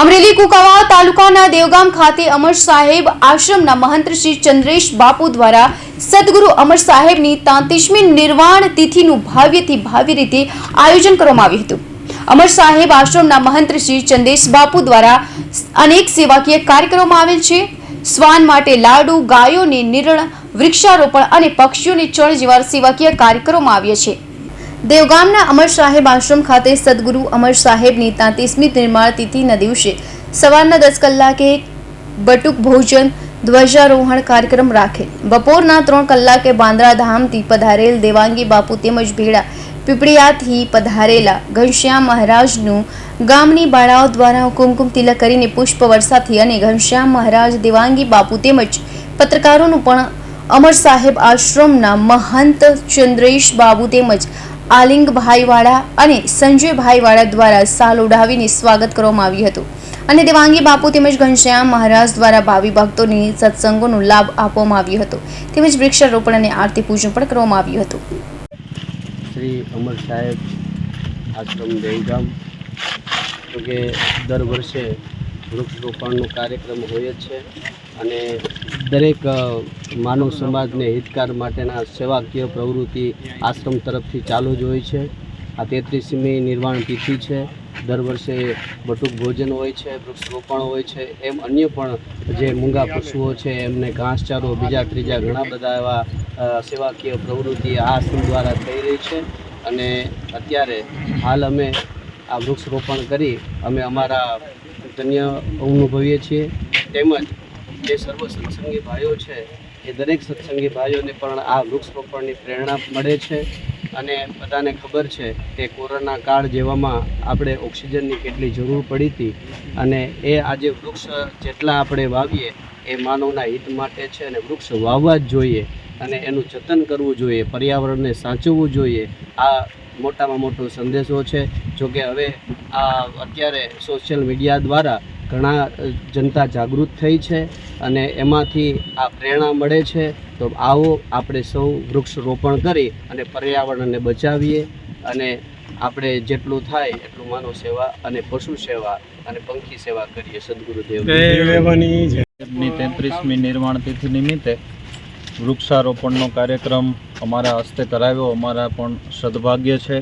અમરેલી કુકાવા તાલુકાના દેવગામ ખાતે અમર સાહેબ આશ્રમના મહંત શ્રી ચંદ્રેશ બાપુ દ્વારા સદગુરુ અમર સાહેબની તાંત્રીસમી નિર્વાણ તિથિનું ભાવ્યથી ભાવ્ય રીતે આયોજન કરવામાં આવ્યું હતું. અમર સાહેબ આશ્રમના મહંત શ્રી ચંદ્રેશ બાપુ દ્વારા અનેક સેવાકીય કાર્યક્રમો આવેલ છે. શ્વાન માટે લાડુ, ગાયોને નિરણ, વૃક્ષારોપણ અને પક્ષીઓને ચણ જેવા સેવાકીય કાર્યક્રમો આવ્યા છે. દેવગામના અમર સાહેબ આશ્રમ ખાતે સદગુરુ અમર સાહેબની તાંત્રીસમી નિર્માણ તિથિના દિવસે સવારના દસ કલાકે બટુક ભોજન, ધ્વજારોહણ કાર્યક્રમ રાખેલ. બપોરના ત્રણ કલાકે બાંદ્રાધામથી પધારેલ દેવાંગી બાપુ તેમજ ભેળા પીપળિયાથી પધારેલા ઘનશ્યામ મહારાજનું ગામની બાળાઓ દ્વારા કુમકુમ તિલક કરીને પુષ્પ વર્ષાથી અને ઘનશ્યામ મહારાજ, દેવાંગી બાપુ તેમજ પત્રકારોનું પણ અમર સાહેબ આશ્રમના મહંત ચંદ્રેશ બાબુ તેમજ આલિંગભાઈવાળા અને સંજયભાઈવાળા દ્વારા સાલ ઉડાવીને સ્વાગત કરવામાં આવ્યું હતું. અને દેવાંગી બાપુ તેમજ ઘનશ્યામ મહારાજ દ્વારા ભાવિ ભક્તોને સત્સંગોનો લાભ આપવામાં આવ્યો હતો. તેમજ વૃક્ષારોપણ અને આરતી પૂજન પણ કરવામાં આવ્યું હતું. શ્રી અમર સાહેબ આશ્રમ દેવગામ. દર વર્ષે વૃક્ષ રોપણનો કાર્યક્રમ હોય જ છે અને દરેક માનવ સમાજને હિતકાર માટેના સેવાકીય પ્રવૃત્તિ આશ્રમ તરફથી ચાલુ જ હોય છે. આ તેત્રીસમી નિર્વાણ તિથિ છે. દર વર્ષે બટુક ભોજન હોય છે, વૃક્ષરોપણ હોય છે, એમ અન્ય પણ જે મૂંગા પશુઓ છે, એમને ઘાસચારો, બીજા ત્રીજા ઘણા બધા એવા સેવાકીય પ્રવૃત્તિ આ આશ્રમ દ્વારા થઈ રહી છે. અને અત્યારે હાલ અમે આ વૃક્ષરોપણ કરી, અમે અમારા ધન્ય અનુભવીએ છીએ. તેમજ જે સર્વ સત્સંગી ભાઈઓ છે, એ દરેક સત્સંગી ભાઈઓને પણ આ વૃક્ષ રોપણની પ્રેરણા મળે છે. અને બધાને ખબર છે કે કોરોના કાળ જેવામાં આપણે ઓક્સિજનની કેટલી જરૂર પડી હતી. અને એ આજે વૃક્ષ જેટલા આપણે વાવીએ, એ માનવના હિત માટે છે અને વૃક્ષ વાવવા જ જોઈએ. અને એનું જતન કરવું જોઈએ, પર્યાવરણને સાચવવું જોઈએ. આ મોટામાં મોટો સંદેશો છે. જોકે હવે આ અત્યારે સોશિયલ મીડિયા દ્વારા ઘણા જનતા જાગૃત થઈ છે અને એમાંથી આ પ્રેરણા મળે છે. તો આવો આપણે સૌ વૃક્ષ રોપણ કરી અને પર્યાવરણને બચાવીએ અને આપણે જેટલું થાય એટલું માનવ સેવા અને પશુ સેવા અને પંખી સેવા કરીએ. સદગુરુદેવની તેત્રીસમી નિર્માણ તિથિ નિમિત્તે વૃક્ષારોપણનો કાર્યક્રમ અમારા હસ્તે કરાવ્યો. અમારા પણ સદભાગ્ય છે.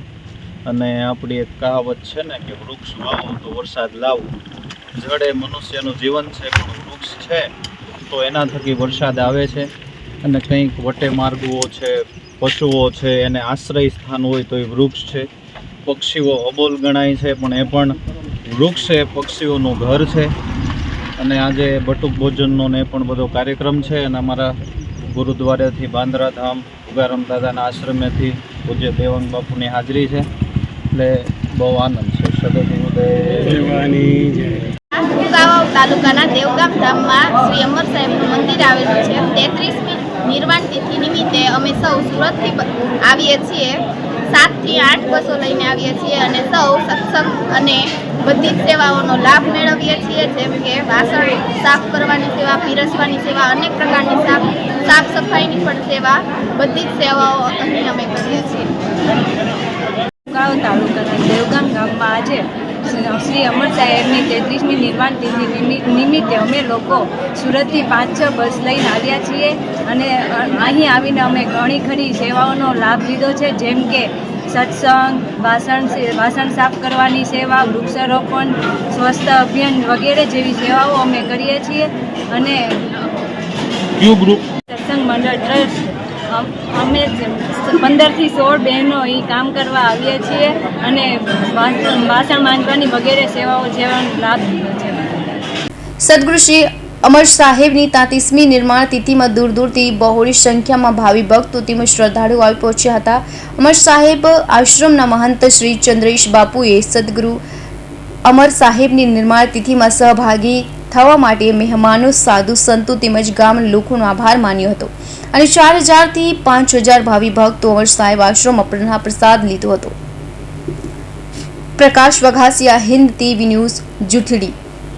અને આપણી એક કહાવત છે ને કે વૃક્ષ વાવો તો વરસાદ લાવો. જડે મનુષ્યનું જીવન છે પણ વૃક્ષ છે તો એના થકી વરસાદ આવે છે. અને કંઈક વટે માર્ગો છે, પશુઓ છે, એને આશ્રય સ્થાન હોય તો એ વૃક્ષ છે. પક્ષીઓ અબોલ ગણાય છે, પણ એ પણ વૃક્ષ એ પક્ષીઓનું ઘર છે. અને આજે બટુક ભોજનનો ને એ પણ બધો કાર્યક્રમ છે. અને અમારા ગુરુદ્વારાથી બાંદ્રા ધામ ઉગારામ દાદાના આશ્રમેથી પૂજ્ય દેવંગ બાપુની હાજરી છે. એટલે બહુ આનંદ છે. સદગુરુદેવ. તાલુકાના દેવગામ ધામમાં શ્રી અમર સાહેબનું મંદિર આવેલું છે. તેત્રીસમી નિર્વાણ તિથિ નિમિત્તે અમે સૌ સુરતથી આવીએ છીએ. સાતથી આઠ બસો લઈને આવીએ છીએ અને સૌ સત્સંગ અને બધી જ સેવાઓનો લાભ મેળવીએ છીએ. જેમ કે વાસણ સાફ કરવાની સેવા પીરસવાની સેવા અનેક પ્રકારની સાફ સાફ સફાઈની પણ સેવા બધી જ સેવાઓ અહીં અમે કરીએ છીએ. ગાંવ તાલુકાના દેવગામ ગામમાં આજે શ્રી અમર સાહેબની તેત્રીસમી નિર્વાણ તિથિ નિમિત્તે અમે લોકો સુરતથી પાંચ છ બસ લઈને આવ્યા છીએ અને અહીં આવીને અમે ઘણી ખરી સેવાઓનો લાભ લીધો છે જેમ કે સત્સંગ વાસણ વાસણ સાફ કરવાની સેવા વૃક્ષારોપણ સ્વસ્થ અભિયાન વગેરે જેવી સેવાઓ અમે કરીએ છીએ અને ક્યુ ગ્રુપ? સત્સંગ મંડળ ટ્રસ્ટ અમે પંદરથી સોળ બહેનો અહીં કામ કરવા આવીએ છીએ અને વાસણ માંડવાની વગેરે સેવાઓ જેવાનો લાભ લીધો છે. સદગુરુ શ્રી અમર સાહેબની તાંતીસમી નિર્માણ તિથિમાં દૂર દૂરથી બહોળી સંખ્યામાં ભાવિ ભક્તો તેમજ શ્રદ્ધાળુઓ આવી પહોંચ્યા હતા. અમર સાહેબ આશ્રમના મહંત શ્રી ચંદ્રેશ બાપુએ સદગુરુ અમર સાહેબની નિર્માણ તિથિમાં સહભાગી થવા માટે મહેમાનો સાધુ સંતો તેમજ ગામ લોકોનો આભાર માન્યો હતો અને ચાર હજારથી પાંચ હજાર ભાવિ ભક્તો અમર સાહેબ આશ્રમમાં પ્રસાદ લીધો હતો. Prakash Vaghasiya, Hind TV news, Juthadi.